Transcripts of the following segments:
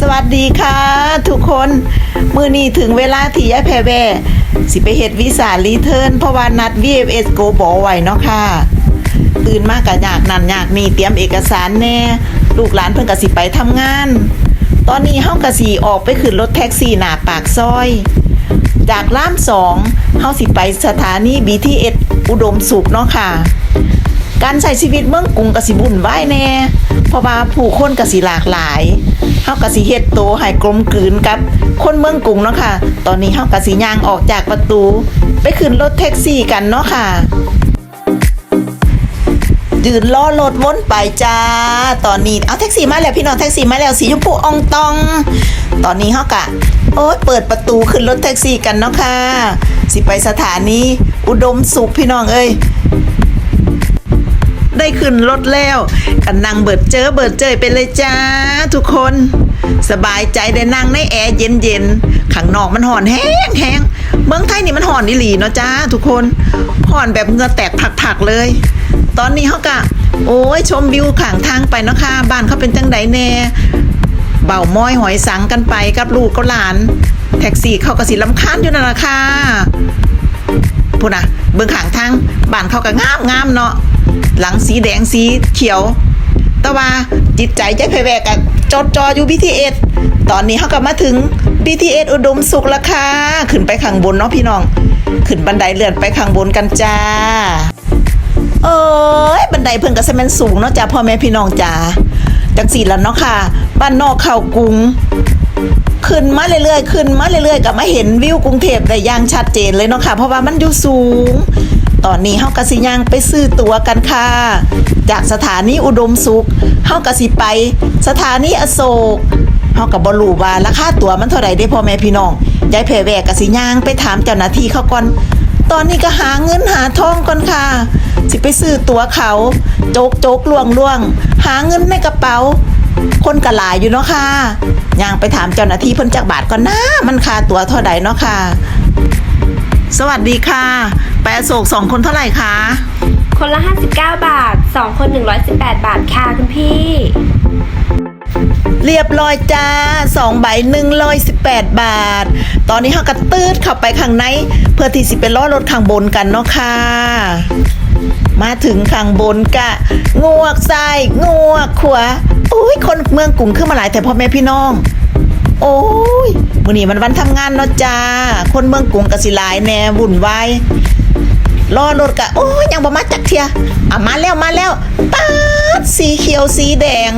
สวัสดีค่ะ ทุกคนมือนี้ถึงเวลาที่ยายแพรแวสิไปเฮ็ดวีซ่ารีเทิร์นเพราะว่านัด VFS Go บอไว้เนาะค่ะ ตื่นมากกะยากนั่นยากนี่เตรียมเอกสารแน่ ลูกหลานเพิ่นกะสิไปทำงาน ตอนนี้เฮากะสิออกไปขึ้นรถแท็กซี่หน้าปากซอย จากล่ามสองเฮาสิไปสถานี BTS อุดมสุขเนาะค่ะ การใช้ชีวิตเมืองกรุงกสิบุ่นวายแน่เพราะว่าผู้คนกสิหลากหลายเฮากสิเฮ็ดโตวให้กลมกลืนกับคนเมืองกรุงเนาะค่ะ ตอนนี้เฮากสิย่างออกจากประตู ไปขึ้นรถแท็กซี่กันเนาะค่ะยืนล้อรถวนไปจ้า ตอนนี้เอาแท็กซี่มาแล้วพี่น้องแท็กซี่มาแล้วสีชมพูอองตอง ตอนนี้เฮากะโอ๊ยเปิดประตูขึ้นรถแท็กซี่กันเนาะค่ะ สิไปสถานีอุดมสุขพี่น้องเอ้ย ขึ้นรถแล้วกันนั่งเบิดเจอเบิดเจยไปเลยจ้า ทุกคน สบายใจได้นั่งในแอร์เย็นๆข้างนอกมันห่อนแห้งแห้งเมืองไทยนี่มันห่อนอีหลีเนาะจ้า ทุกคนห่อนแบบเหงื่อแตกผักๆเลย ตอนนี้เขากะ โอ้ยชมวิวข้างทางไปเนาะค่ะบ้านเขาเป็นจังไดแน่เบาม้อยหอยสังกันไปกับลูกกับหลาน แท็กซี่เขาก็สิลำคาญอยู่นั่นละค่ะพูดนะเบื้องข้างทางบ้านเขาก็งามงามเนาะ หลังสีแดงสีเขียว แต่ว่าจิตใจใจเพแวกอะจดจออยู่ BTS ตอนนี้เขาก็มาถึง BTS อุดมสุขแล้วค่ะ ขึ้นไปข้างบนเนาะพี่น้อง ขึ้นบันไดเลื่อนไปข้างบนกันจ้า เอ้ยบันไดเพิ่นก็สิแม่นสูงเนาะจ้าพ่อแม่พี่น้องจ้าจังสี่ละเนาะค่ะ บ้านนอกเข้ากรุง ขึ้นมาเรื่อยๆ ขึ้นมาเรื่อยๆกับมาเห็นวิวกรุงเทพได้อย่างชัดเจนเลยเนาะค่ะ เพราะว่ามันอยู่สูง ตอนนี้เฮากะสิย่างไปซื้อตั๋วกันค่ะ จากสถานีอุดมสุขเฮากะสิไป สถานีอโศกเฮาก็บ่รู้ว่าราคาตั๋วมันเท่าไหร่เด้พ่อแม่พี่น้องยายแพรแวกกะสิย่างไปถามเจ้าหน้าที่เขาก่อน ตอนนี้ก็หาเงินหาทองก่อนค่ะ สิไปซื้อตั๋วเขา โจกโจกล่วงล่วง หาเงินในกระเป๋า คนกะหลายอยู่เนาะค่ะย่างไปถามเจ้าหน้าที่เพิ่นจักบาทก่อนนะมันค่าตั๋วเท่าใดเนาะค่ะ สวัสดีค่ะไปอโศกสองคนเท่าไหร่คะ คนละ 59 บาท 2 คน 118 บาทค่ะคุณพี่ เรียบร้อยจ้าสองใบหนึ่งร้อยสิบแปดบาท ตอนนี้เขากระตืดเข้าไปข้างใน เพื่อที่สิไปล้อรถข้างบนกันเนาะค่ะ มาถึงข้างบนกะงวกซ้ายงวกขวาอุ้ยคนเมืองกรุงขึ้นมาหลายแต่พ่อแม่พี่น้อง โอ้ยมื้อนี้มันวันทำงานเนาะจ้า คนเมืองกรุงกสิหลายแน่วุ่นวายรอรถกะโอ้ยยังบ่มาจักเทียอะมาแล้วมาแล้วป๊าดสีเขียวสีแดง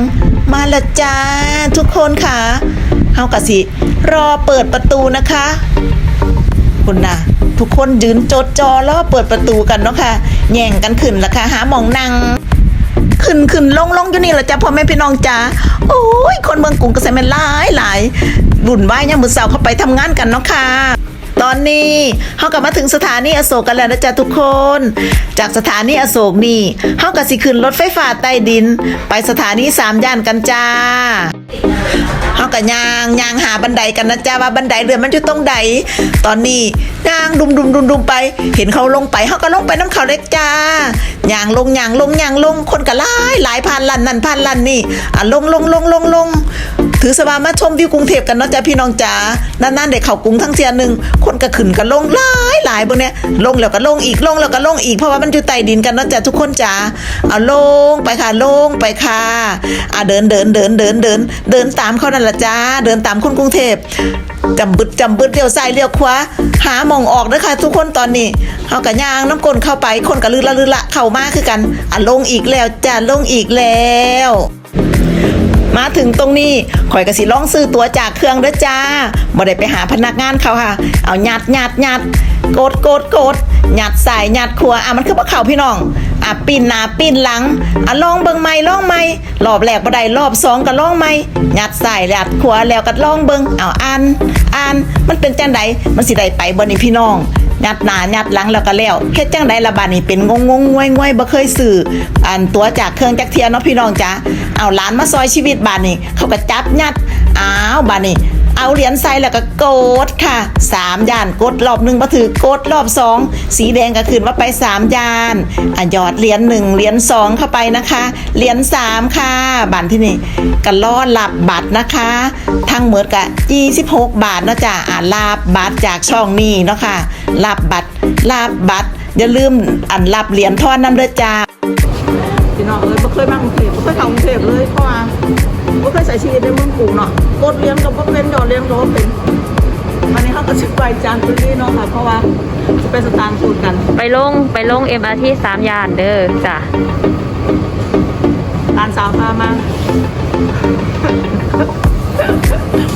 มาละจ้าทุกคนค่ะเฮากะสิ รอเปิดประตูนะคะคุณนะทุกคนยืนจดจอรอเปิดประตูกันเนาะค่ะแย่งกันขึ้นละค่ะหาหมองนั่ง ขึ้นขึ้นลงลงอยู่นี่แหละจ้ะพ่อแม่พี่น้องจ้าโอ้ยคนเมืองกรุงก็ใส่แม่นหลายหลายบุ่นวายยังมือเสาเข้าไปทำงานกันเนาะค่ะ ตอนนี้เขากลับมาถึงสถานีอโศกกันแล้วนะจ๊ะทุกคน จากสถานีอโศกนี่เขากับสิขึ้นรถไฟฟ้าใต้ดิน ไปสถานีสามย่านกันจ้าเฮากับยางยางหาบันไดกันนะจ๊ะว่าบันไดเรือมันอยู่ตรงใดตอนนี้ยางดุมดุมดุมดุมไป เห็นเขาลงไปเฮาก็ลงไปน้ำเขาเล็กจ้ายางลงยางลงยางลงคนก็หลายหลายพันลันนั่นพันลันนี่อะลงลงลงลงลงถือสบามาชมวิวกรุงเทพกันเนาะจ้ะพี่น้องจ๋านานๆเด็กเขากรุงทั้งเสียหนึ่งคนก็ขึ้นก็ลงหลายหลายบนเนี้ยลงแล้วก็ลงอีกลงแล้วก็ลงอีกเพราะว่ามันอยู่ใต้ดินกันเนาะจ้ะทุกคนจ๋าเอาลงไปค่ะลงไปค่ะอะเดินเดินเดินเดินเดินเดินตามเขานั่นละจ้าเดินตามคนกรุงเทพจำบึดจำบึดเลี้ยวซ้ายเลี้ยวขวาหามองออกนะคะทุกคนตอนนี้เขากะยางน้ำกลนเข้าไปคนกะลือละลือละเข้ามาคือกันอะลงอีกแล้วจ้าลงอีกแล้ว มาถึงตรงนี้ข่อยกะสิล่องซื้อตัวจากเครื่องเด้อจ้าบ่ได้ไปหาพนักงานเขาค่ะ เอาหยัดหยัดหยัดโกดกดกดยัดใส่ยัดขัวอะมันคือบ่เข้าพี่น้องอะปิ้นหนาปิ้นหลังอะลองเบิ่งใหม่ลองใหม่รอบแรกบ่ได้รอบสองก็ลองใหม่หยัดใส่ยัดขัวแล้วก็ลองเบิ่งเอาอ่านอ่านมันเป็นจังไดมันสิได้ไปบ่นี่พี่น้องยัดหนายัดหลังแล้วก็แล้วเฮ็ดจังไดละบาดนี้เป็นงงงงวยงวยบ่เคยซื้ออันตัวจากเครื่องจักเทียนเนาะพี่น้องจ้า เอาหลานมาซอยชีวิตบาดนี้เขาก็จับยัดอ้าวบาดนี้เอาเหรียญใส่แล้วก็กดค่ะสามย่านกดรอบหนึ่งมาถือกดรอบสองสีแดงก็ขึ้นว่าไปสามย่านอะหยอดเหรียญหนึ่งเหรียญสองเข้าไปนะคะเหรียญสามค่ะบัตรที่นี่ก็ล่อหลับบัตรนะคะ ทั้งหมดกะ26บหกบาทนะจ้ะอ่าลาบบัตรจากช่องนี้เนาะค่ะลาบบัตรลาบบัตรอย่าลืมอันรับเหรียญทอนน้ำเด้อจ้า น้องเอ้ยไม่เคยมากรุงเทพไม่เคยเข้ากรุงเทพเลยเพราะว่าไม่เคยใส่ชีวิตในเมืองกรุงเนาะกดเลี้ยงก็บ่เป็นยอดเลี้ยงก็บ่เป็นวันนี้เขาก็ชิบไปจานตุลี่เนาะค่ะเพราะว่าจะเป็นสถานทูตกันไปลงไปลง MRT สามยานเด้อจ้ะหลานสาวพามา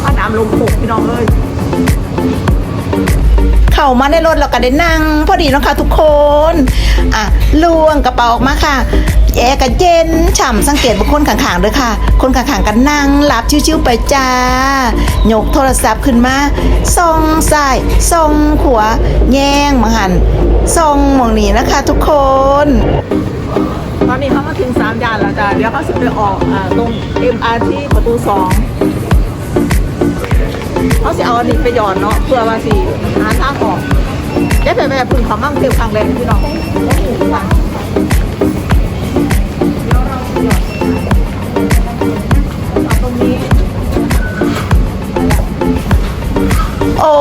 มาดามลงปกพี่น้องเอ้ย เข้ามาในรถเราก็ได้นั่ง พอดีนะคะทุกคนอะล่วงกระเป๋าออกมาค่ะแอร์ก็เย็นฉ่ำสังเกตบุคคลข้างๆด้วยค่ะ คนข้างๆกันนั่งหลับชิวๆไปจ้ายกโทรศัพท์ขึ้นมาส่องซ้ายส่องขวาแย่งมาหันส่องมองนี้นะคะทุกคนตอนนี้เขามาถึงสามย่านแล้วจ้ะเดี๋ยวเขาสิไปออกอ่าตรง MRT ประตูสอง เขาสิเอาอันนี้ไปหย่อนเนาะเพื่อว่าสิหาทางออกแค่แบบแบบพึ่งเขามั่งเต็มครั้งแรกพี่น้องโอ้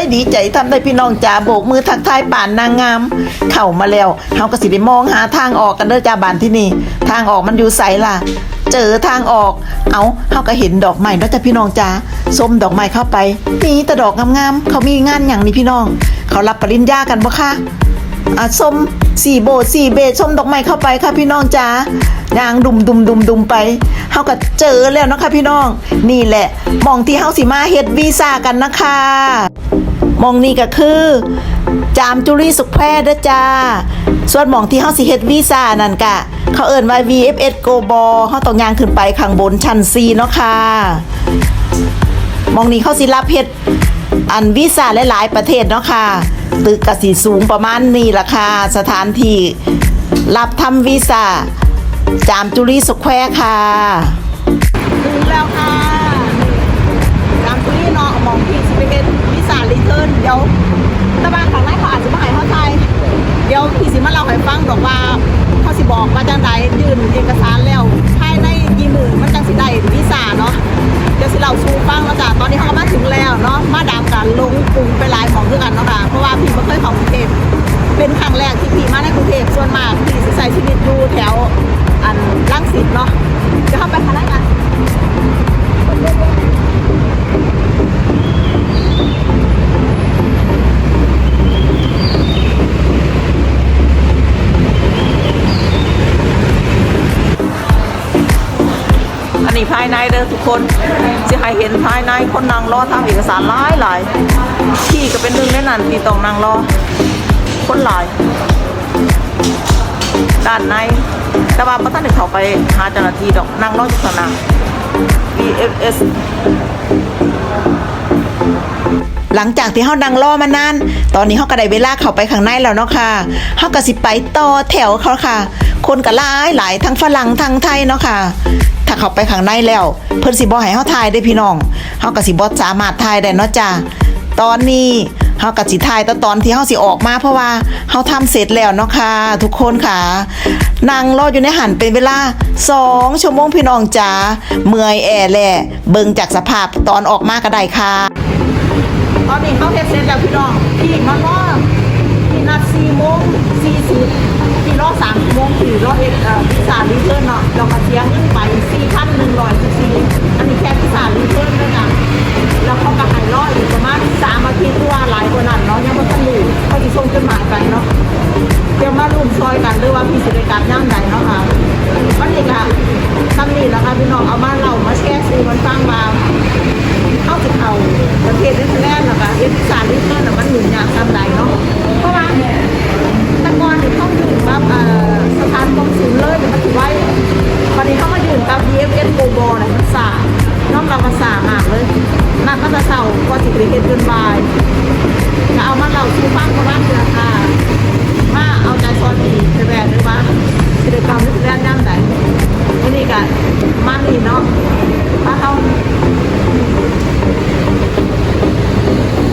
ยดีใจทำได้พี่น้องจ๋าโบกมือทักทายป่านนางงาม เข้ามาแล้วเฮาก็สิได้มองหาทางออกกันเด้อจ้าบานที่นี่ ทางออกมันอยู่ไสล่ะ เจอทางออก เอาเฮาก็เห็นดอกไม้แล้วจ้ะพี่น้องจ๋าส้มดอกไม้เข้าไปมีแต่ดอกงามๆเขามีงานอย่างนี้พี่น้อง เขารับปริญญากันบ่คะอะส้มสี่โบสี่เบสส้มดอกไม้เข้าไปค่ะพี่น้องจ๋ายางดุมดุมดุมดุมไปเฮาก็เจอแล้วนะคะพี่น้อง นี่แหละหมองที่เฮาสิมาเฮ็ดวีซ่ากันนะคะมองนี้ก็คือ จามจุรีสุขแพทย์เด้จ้า ส่วนหมองที่เฮาสิเฮ็ดวีซ่านั่นกะ เขาเอิ้นว่า VFS Go b a l เฮาต้องย่างขึ้นไปข้างบนชั้น4เนาะค่ะมองนี้เขาสิรับเฮ็ดอันวีซ่าหลายๆประเทศเนาะค่ะ ตึกกสิสูงประมาณนี้ล่ะค่ะ สถานที่รับทำวีซ่า จามจุรีสแควร์ค่ะถึงแล้วค่ะตามที่เนาะมองที่สิไปเฮ็ดวิสารีเทิร์นเดี๋ยวตะบานข้างในเขาอาจจะมาให้เข้าใจเดี๋ยวพี่สิมาเล่าให้ฟังดอกว่า บอกว่าจังใดยื่นเอกสารแล้วภายในกี่มื้อมันจังสิได้วีซ่าเนาะเดี๋ยวสิเราซูฟังแล้วจ้ะตอนนี้เขาก็มาถึงแล้วเนาะมาดามกันลงกรุงไปหลายของคือกันเนาะค่ะเพราะว่าพี่บ่เคยของกรุงเทพเป็นครั้งแรกที่พี่มาในกรุงเทพส่วนมากพี่สิใส่ชีวิตอยู่แถวอันายในเด้อทุกคนจะให้เห็นภายในคนนั่งรอทำเอกสารหลายหลายพี่ก็เป็นหนึ่งในนั้นที่ต้องนั่งรอ คนหลาย ด้านในแต่ว่าพระท่านเข้าไปหาเจ้าหน้าที่ดอกนั่งรออยู่ข้างหน้า BFS หลังจากที่เฮาดังล่อมานานตอนนี้เฮาก็ได้เวลาเข้าไปข้างในแล้วเนาะค่ะเฮาก็สิไปต่อแถวเขาค่ะ คนก็หลายหลายทั้งฝรั่งทั้งไทยเนาะค่ะ ถ้าเข้าไปข้างในแล้ว เพิ่นสิบ่ให้เฮาถ่ายได้พี่น้องเฮาก็สิบ่สามารถถ่ายได้เนาะจ้ะตอนนี้เฮาก็สิถ่ายแต่ตอนที่เฮาสิออกมาเพราะว่าเฮาทำเสร็จแล้วเนาะค่ะ ทุกคนค่ะนั่งรออยู่ในหันเป็นเวลา2ชั่วโมงพี่น้องจ๋าเมื่อยแอแหละเบิ่งจากสภาพตอนออกมาก็ได้ค่ะ ตอนนี้เขาเฮ็ดเสร็จแล้วพี่น้องพี่มันรอพี่นัดสี่โมงสี่สิบพี่รอสามโมงพี่รอเฮ็ดอ่าพิซซ่ารีเทิร์เนาะเรามาเสียเงินไปสี่พันหนึ่งร้อยสิบสี่อันนี้แค่พิซซ่ารีเทิร์นด้วยนะแล้วเขาก็ให้รออีกประมาณสามอาทิตย์ว่าหลายกว่านั้นเนาะยังไม่ทันรู้เขาจะส่งจดหมายไปเนาะเดี๋ยวมาร่วมซอยกันด้วยว่าพี่สิริการย่างใดเนาะค่ะวันนี้ค่ะทำนี่แล้วค่ะพี่น้องเอามาเรามาแชร์ซื้อมันฟังมา ประเทศนิวซีแลนด์หนะคะเอพิสานนิวซีแลนด์มันหนุนยากทำไรเนาะเพราะว่าตะกอนเนี่ยต้องอยู่กับสถานกงสุลเลยมันถือไว้วันนี้เขามาอยู่กับ BFS โกบอลเนี่ยมันสาน้องเรามาสามากเลยนักก็จะเศร้ากว่สิบเอ็ดเกินบายจะเอามาเราชูฟังก็บ้านเดือนค่ะมาเอาใจซอนดีเทแวนหรือว่าศิลปกรรมนิวซีแลนด์ย่งไหนนี่กันมานี่เนาะมาเข้า Thank you.